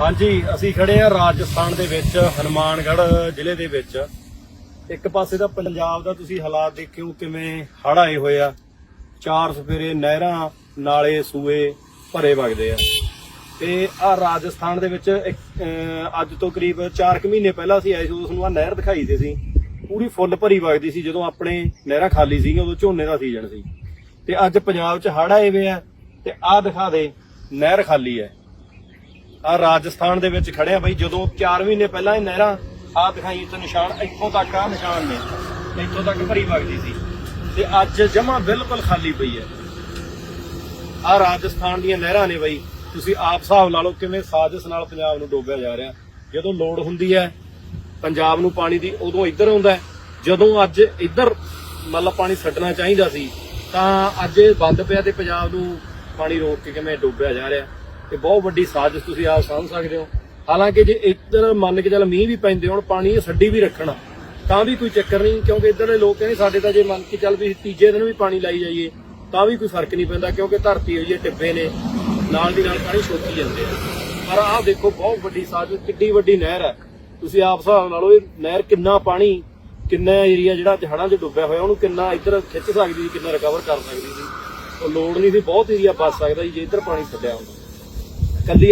ਹਾਂਜੀ ਅਸੀਂ ਖੜੇ ਆ ਰਾਜਸਥਾਨ ਦੇ ਵਿੱਚ ਹਨੂਮਾਨਗੜ੍ਹ ਜ਼ਿਲ੍ਹੇ ਦੇ ਵਿੱਚ। ਇੱਕ ਪਾਸੇ ਦਾ ਪੰਜਾਬ ਦਾ ਤੁਸੀਂ ਹਾਲਾਤ ਦੇਖਿਓ ਕਿਵੇਂ ਹੜ੍ਹ ਆਏ ਹੋਏ ਆ। ਚਾਰ ਸਫੇਰੇ ਨਹਿਰਾਂ ਨਾਲੇ ਸੂਏ ਭਰੇ ਵਗਦੇ ਆ। ਤੇ ਆ ਰਾਜਸਥਾਨ ਦੇ ਵਿੱਚ ਇੱਕ, ਅੱਜ ਤੋਂ ਕਰੀਬ 4 ਕੁ ਮਹੀਨੇ ਪਹਿਲਾਂ ਅਸੀਂ ਆਏ ਸੀ ਉਸ ਨੂੰ ਆ ਨਹਿਰ ਦਿਖਾਈ ਦੇ ਸੀ। ਪੂਰੀ ਫੁੱਲ ਭਰੀ ਵਗਦੀ ਸੀ ਜਦੋਂ ਆਪਣੇ ਨਹਿਰਾਂ ਖਾਲੀ ਸੀ ਉਦੋਂ ਝੋਨੇ ਦਾ ਸੀਜ਼ਨ ਸੀ। ਤੇ ਅੱਜ ਪੰਜਾਬ 'ਚ ਹੜ੍ਹ ਆਏ ਵੇ ਆ ਤੇ ਆਹ ਦਿਖਾ ਦੇ ਨਹਿਰ ਖਾਲੀ ਹੈ। ਆ ਰਾਜਸਥਾਨ ਦੇ ਵਿੱਚ ਖੜਿਆ ਬਈ, ਜਦੋਂ 4 ਮਹੀਨੇ ਪਹਿਲਾਂ ਇਹ ਨਹਿਰਾਂ ਆ ਦਿਖਾਈ ਇੱਥੇ ਨਿਸ਼ਾਨ ਇੱਥੋਂ ਤੱਕ ਆ ਨਿਸ਼ਾਨ ਨੇ। ਇੱਥੋਂ ਤੱਕ ਭਰੀ ਵਗਦੀ ਸੀ। ਤੇ ਅੱਜ ਜਮਾ ਬਿਲਕੁਲ ਖਾਲੀ ਪਈ ਹੈ। ਆ ਰਾਜਸਥਾਨ ਦੀਆਂ ਨਹਿਰਾਂ ਨੇ ਬਈ, ਤੁਸੀਂ ਆਪ ਹਿਸਾਬ ਲਾ ਲਓ ਕਿਵੇਂ ਸਾਜ਼ਿਸ਼ ਨਾਲ ਪੰਜਾਬ ਨੂੰ ਡੋਬਿਆ ਜਾ ਰਿਹਾ। ਜਦੋਂ ਲੋੜ ਹੁੰਦੀ ਹੈ, ਪੰਜਾਬ ਨੂੰ ਪਾਣੀ ਦੀ ਉਦੋਂ ਇੱਧਰ ਆਉਂਦਾ ਜਦੋਂ ਅੱਜ ਇੱਧਰ ਮਤਲਬ ਪਾਣੀ ਛੱਡਣਾ ਚਾਹੀਦਾ ਸੀ, ਤਾਂ ਅੱਜ ਇਹ ਬੰਦ ਪਿਆ ਤੇ ਪੰਜਾਬ ਨੂੰ ਪਾਣੀ ਰੋਕ ਕੇ ਕਿਵੇਂ ਡੋਬਿਆ ਜਾ ਰਿਹਾ। ਤੇ ਬਹੁਤ ਵੱਡੀ ਸਾਜ਼ਿਸ਼ ਤੁਸੀਂ ਆਪ ਸਮਝ ਸਕਦੇ ਹੋ। ਹਾਲਾਂਕਿ ਜੇ ਇੱਧਰ ਮੰਨ ਕੇ ਚੱਲ ਮੀਂਹ ਵੀ ਪੈਂਦੇ ਹੋਣ, ਪਾਣੀ ਇਹ ਛੱਡੀ ਵੀ ਰੱਖਣਾ, ਤਾਂ ਵੀ ਕੋਈ ਚੱਕਰ ਨਹੀਂ, ਕਿਉਂਕਿ ਇੱਧਰਲੇ ਲੋਕ ਕਹਿੰਦੇ ਸਾਡੇ ਤਾਂ ਜੇ ਮੰਨ ਕੇ ਚੱਲ ਵੀ ਤੀਜੇ ਦਿਨ ਵੀ ਪਾਣੀ ਲਾਈ ਜਾਈਏ, ਤਾਂ ਵੀ ਕੋਈ ਫ਼ਰਕ ਨਹੀਂ ਪੈਂਦਾ, ਕਿਉਂਕਿ ਧਰਤੀ ਹੋਈ ਹੈ ਟਿੱਬੇ ਨੇ, ਨਾਲ ਦੀ ਨਾਲ ਪਾਣੀ ਸੋਕੀ ਜਾਂਦੇ ਆ। ਪਰ ਆਹ ਦੇਖੋ, ਬਹੁਤ ਵੱਡੀ ਸਾਜ਼ਿਸ਼, ਕਿੱਡੀ ਵੱਡੀ ਨਹਿਰ ਹੈ ਤੁਸੀਂ ਆਪ ਹਿਸਾਬ ਨਾਲ ਇਹ ਨਹਿਰ ਕਿੰਨਾ ਪਾਣੀ, ਕਿੰਨਾ ਏਰੀਆ ਜਿਹੜਾ ਅੱਜ ਹੜ੍ਹਾਂ 'ਚ ਡੁੱਬਿਆ ਹੋਇਆ, ਉਹਨੂੰ ਕਿੰਨਾ ਇੱਧਰ ਖਿੱਚ ਸਕਦੀ ਸੀ, ਕਿੰਨਾ ਰਿਕਵਰ ਕਰ ਸਕਦੀ ਸੀ। ਉਹ ਲੋੜ ਨਹੀਂ ਸੀ, ਬਹੁਤ ਏਰੀਆ ਬਚ ਸਕਦਾ ਸੀ, ਜੇ ਇੱਧਰ ਪਾਣੀ ਛੱਡਿਆ ਹੁੰਦਾ। ਕੱਲੀ